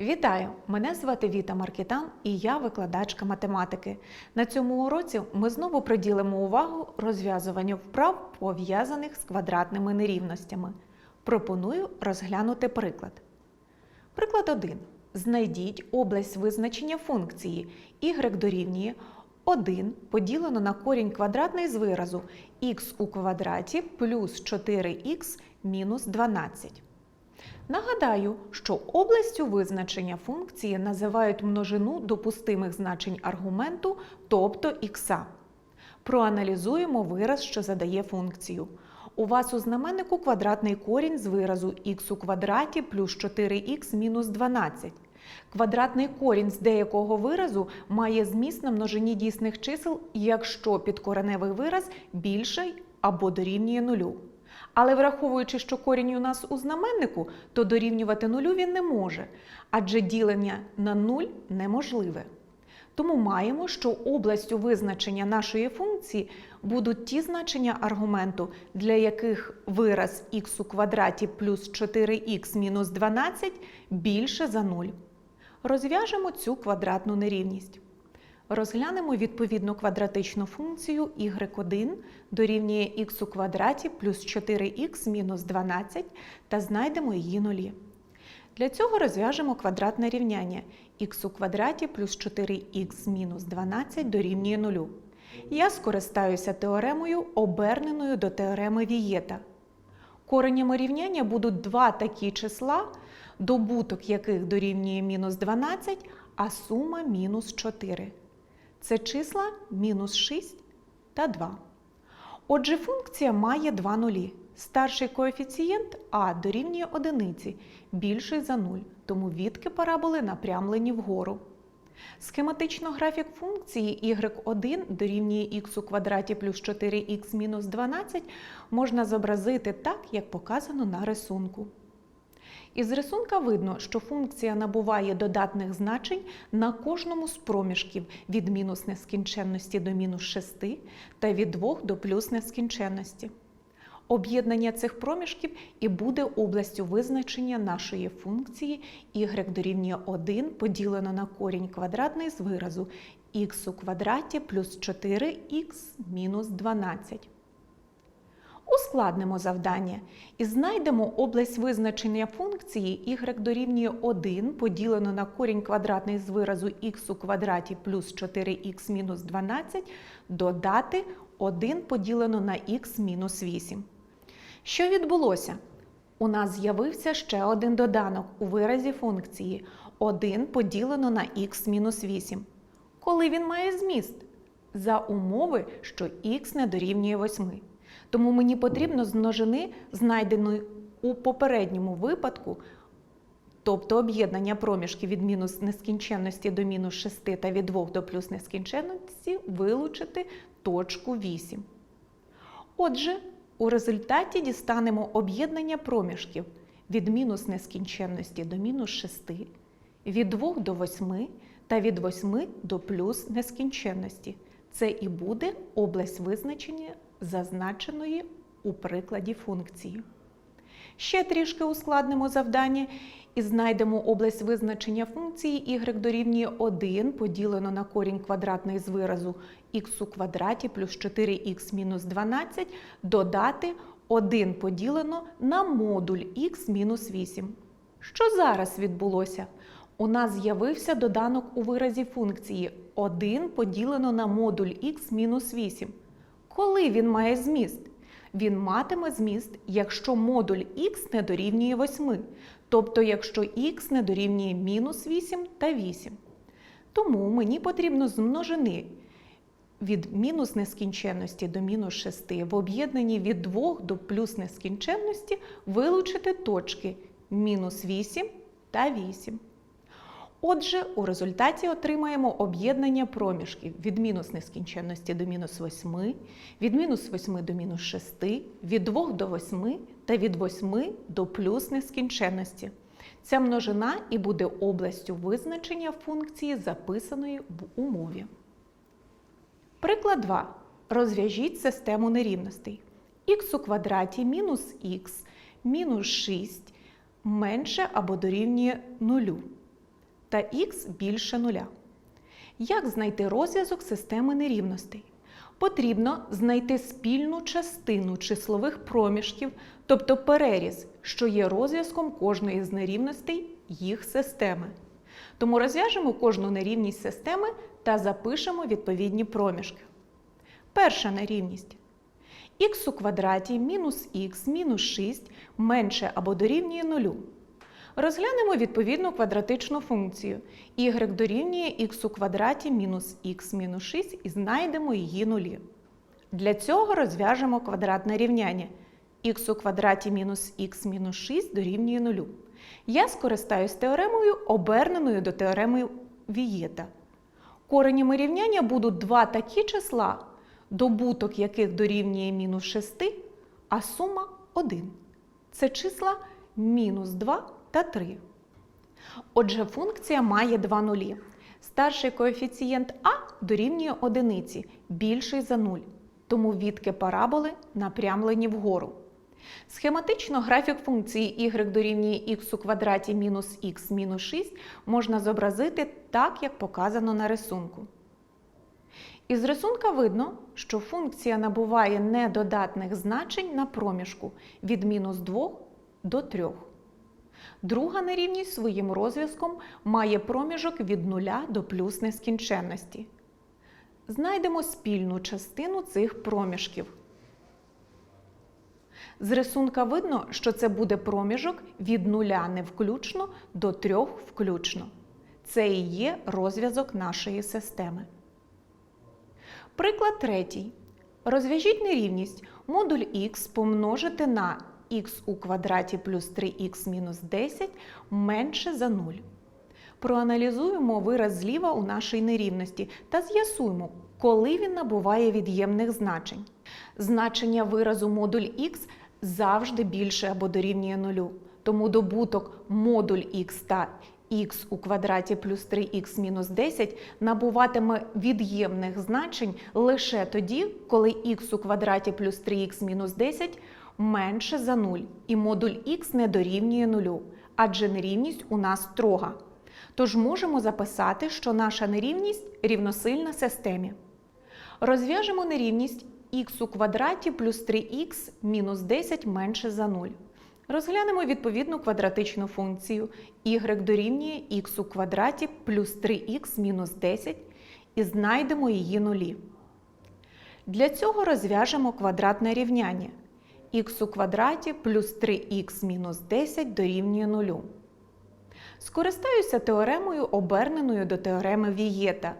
Вітаю! Мене звати Віта Маркітан і я викладачка математики. На цьому уроці ми знову приділимо увагу розв'язуванню вправ, пов'язаних з квадратними нерівностями. Пропоную розглянути приклад. Приклад 1. Знайдіть область визначення функції y дорівнює 1 поділено на корінь квадратний з виразу х у квадраті плюс 4х мінус 12. Нагадаю, що областю визначення функції називають множину допустимих значень аргументу, тобто х. Проаналізуємо вираз, що задає функцію. У вас у знаменнику квадратний корінь з виразу х у квадраті плюс 4х мінус 12. Квадратний корінь з деякого виразу має зміст на множині дійсних чисел, якщо підкореневий вираз більший або дорівнює нулю. Але враховуючи, що корінь у нас у знаменнику, то дорівнювати нулю він не може, адже ділення на нуль неможливе. Тому маємо, що областю визначення нашої функції будуть ті значення аргументу, для яких вираз х у квадраті плюс 4х мінус 12 більше за 0. Розв'яжемо цю квадратну нерівність. Розглянемо відповідну квадратичну функцію y1 дорівнює х у квадраті плюс 4х мінус 12 та знайдемо її нулі. Для цього розв'яжемо квадратне рівняння х у квадраті плюс 4х мінус 12 дорівнює 0. Я скористаюся теоремою, оберненою до теореми Вієта. Коренями рівняння будуть два такі числа, добуток яких дорівнює мінус 12, а сума мінус 4. Це числа мінус 6 та 2. Отже, функція має два нулі. Старший коефіцієнт а дорівнює одиниці, більший за 0, тому відки параболи напрямлені вгору. Схематично графік функції y1 дорівнює х у квадраті плюс 4х мінус 12 можна зобразити так, як показано на рисунку. Із рисунка видно, що функція набуває додатних значень на кожному з проміжків від мінус нескінченності до мінус 6 та від 2 до плюс нескінченності. Об'єднання цих проміжків і буде областю визначення нашої функції y дорівнює 1 поділено на корінь квадратний з виразу х у квадраті плюс 4х мінус 12. Ускладнимо завдання і знайдемо область визначення функції y дорівнює 1 поділено на корінь квадратний з виразу х у квадраті плюс 4х мінус 12 додати 1 поділено на х мінус 8. Що відбулося? У нас з'явився ще один доданок у виразі функції 1 поділено на х мінус 8. Коли він має зміст? За умови, що х не дорівнює 8. Тому мені потрібно з множини, знайденої у попередньому випадку, тобто об'єднання проміжків від мінус нескінченності до мінус 6 та від 2 до плюс нескінченності, вилучити точку 8. Отже, у результаті дістанемо об'єднання проміжків від мінус нескінченності до мінус 6, від 2 до 8 та від 8 до плюс нескінченності. Це і буде область визначення зазначеної у прикладі функції. Ще трішки ускладнимо завдання і знайдемо область визначення функції y дорівнює 1 поділено на корінь квадратний з виразу х у квадраті плюс 4х мінус 12 додати 1 поділено на модуль х мінус 8. Що зараз відбулося? У нас з'явився доданок у виразі функції 1 поділено на модуль х мінус 8. Коли він має зміст? Він матиме зміст, якщо модуль х не дорівнює 8, тобто якщо х не дорівнює мінус 8 та 8. Тому мені потрібно з множини від мінус нескінченності до мінус 6 в об'єднанні від 2 до плюс нескінченності вилучити точки мінус 8 та 8. Отже, у результаті отримаємо об'єднання проміжків від мінус нескінченності до мінус 8, від мінус 8 до мінус 6, від 2 до 8 та від 8 до плюс нескінченності. Ця множина і буде областю визначення функції, записаної в умові. Приклад 2. Розв'яжіть систему нерівностей. х у квадраті мінус х мінус 6 менше або дорівнює 0. Та х більше нуля. Як знайти розв'язок системи нерівностей? Потрібно знайти спільну частину числових проміжків, тобто переріз, що є розв'язком кожної з нерівностей їх системи. Тому розв'яжемо кожну нерівність системи та запишемо відповідні проміжки. Перша нерівність. х у квадраті мінус х мінус 6 менше або дорівнює нулю. Розглянемо відповідну квадратичну функцію. y дорівнює х у квадраті мінус х мінус 6 і знайдемо її нулі. Для цього розв'яжемо квадратне рівняння. х у квадраті мінус х мінус 6 дорівнює нулю. Я скористаюсь теоремою, оберненою до теореми Вієта. Коренями рівняння будуть два такі числа, добуток яких дорівнює мінус 6, а сума 1. Це числа мінус 2 та 3. Отже, функція має два нулі. Старший коефіцієнт а дорівнює одиниці, більший за 0. Тому відки параболи напрямлені вгору. Схематично графік функції y дорівнює х у квадраті мінус х мінус 6 можна зобразити так, як показано на рисунку. Із рисунка видно, що функція набуває недодатних значень на проміжку від мінус 2 до 3. Друга нерівність своїм розв'язком має проміжок від 0 до плюс нескінченності. Знайдемо спільну частину цих проміжків. З рисунка видно, що це буде проміжок від 0 не включно до 3 включно. Це і є розв'язок нашої системи. Приклад третій. Розв'яжіть нерівність модуль х помножити на х у квадраті плюс 3х мінус 10 менше за 0. Проаналізуємо вираз зліва у нашій нерівності та з'ясуємо, коли він набуває від'ємних значень. Значення виразу модуль х завжди більше або дорівнює 0. Тому добуток модуль х та х у квадраті плюс 3х мінус 10 набуватиме від'ємних значень лише тоді, коли х у квадраті плюс 3х мінус 10 менше за 0 і модуль х не дорівнює 0, адже нерівність у нас строга. Тож можемо записати, що наша нерівність рівносильна системі. Розв'яжемо нерівність х у квадраті плюс 3х мінус 10 менше за 0. Розглянемо відповідну квадратичну функцію y дорівнює х у квадраті плюс 3х мінус 10 і знайдемо її нулі. Для цього розв'яжемо квадратне рівняння х у квадраті плюс 3х мінус 10 дорівнює 0. Скористаюся теоремою, оберненою до теореми Вієта.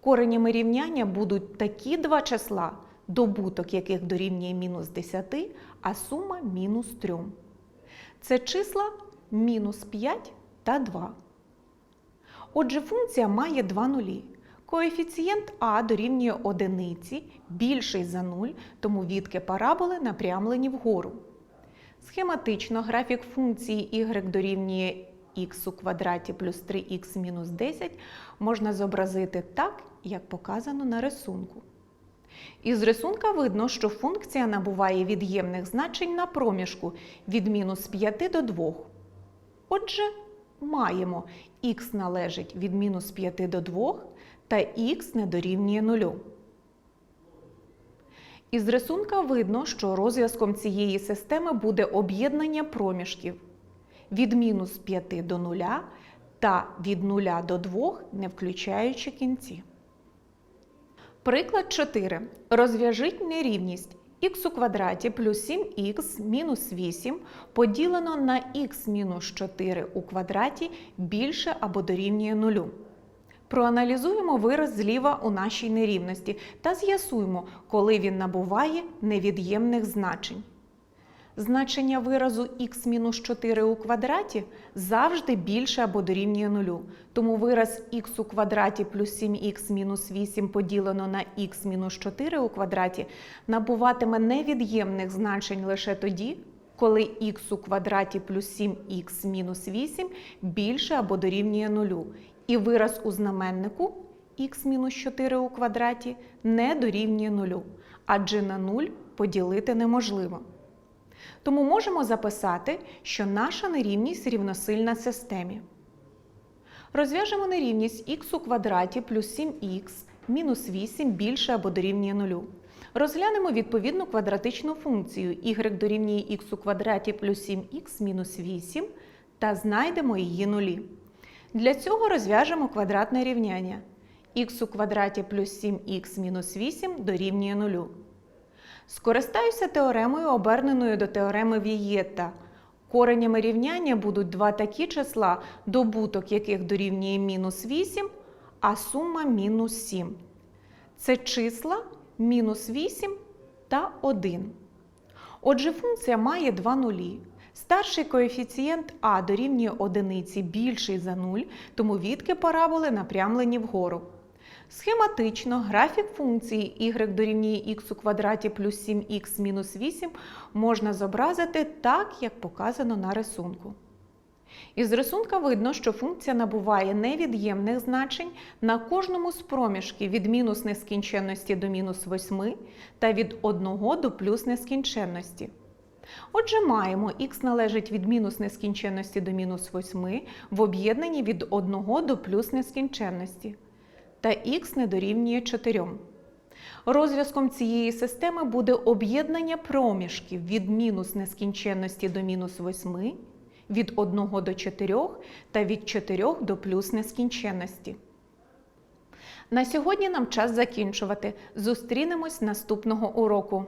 Коренями рівняння будуть такі два числа, добуток яких дорівнює мінус 10, а сума мінус 3. Це числа мінус 5 та 2. Отже, функція має два нулі. Коефіцієнт а дорівнює одиниці, більший за 0, тому відки параболи напрямлені вгору. Схематично графік функції y дорівнює х у квадраті плюс 3х мінус 10 можна зобразити так, як показано на рисунку. Із рисунка видно, що функція набуває від'ємних значень на проміжку від мінус 5 до 2. Отже, маємо х належить від мінус 5 до 2 та х не дорівнює 0. Із рисунка видно, що розв'язком цієї системи буде об'єднання проміжків від мінус 5 до 0 та від 0 до 2, не включаючи кінці. Приклад 4. Розв'яжіть нерівність х у квадраті плюс 7х мінус 8 поділено на х мінус 4 у квадраті більше або дорівнює 0. Проаналізуємо вираз зліва у нашій нерівності та з'ясуємо, коли він набуває невід'ємних значень. Значення виразу х-4 у квадраті завжди більше або дорівнює нулю. Тому вираз х у квадраті плюс 7х мінус 8 поділено на х-4 у квадраті набуватиме невід'ємних значень лише тоді, коли х у квадраті плюс 7х мінус 8 більше або дорівнює нулю. І вираз у знаменнику х-4 у квадраті не дорівнює нулю, адже на 0 поділити неможливо. Тому можемо записати, що наша нерівність рівносильна системі. Розв'яжемо нерівність х у квадраті плюс 7х мінус 8 більше або дорівнює 0. Розглянемо відповідну квадратичну функцію y дорівнює х у квадраті плюс 7х мінус 8 та знайдемо її нулі. Для цього розв'яжемо квадратне рівняння. х у квадраті плюс 7х мінус 8 дорівнює 0. Скористаюся теоремою, оберненою до теореми Вієта. Коренями рівняння будуть два такі числа, добуток яких дорівнює мінус 8, а сума мінус 7. Це числа мінус 8 та 1. Отже, функція має два нулі. Старший коефіцієнт а дорівнює одиниці більший за 0, тому відки параболи напрямлені вгору. Схематично графік функції y дорівнює х у квадраті плюс 7х мінус 8 можна зобразити так, як показано на рисунку. Із рисунка видно, що функція набуває невід'ємних значень на кожному з проміжків від мінус нескінченності до мінус 8 та від 1 до плюс нескінченності. Отже, маємо х належить від мінус нескінченності до мінус 8 в об'єднанні від 1 до плюс нескінченності та х не дорівнює 4. Розв'язком цієї системи буде об'єднання проміжків від мінус нескінченності до мінус 8, від 1 до 4 та від 4 до плюс нескінченності. На сьогодні нам час закінчувати. Зустрінемось наступного уроку.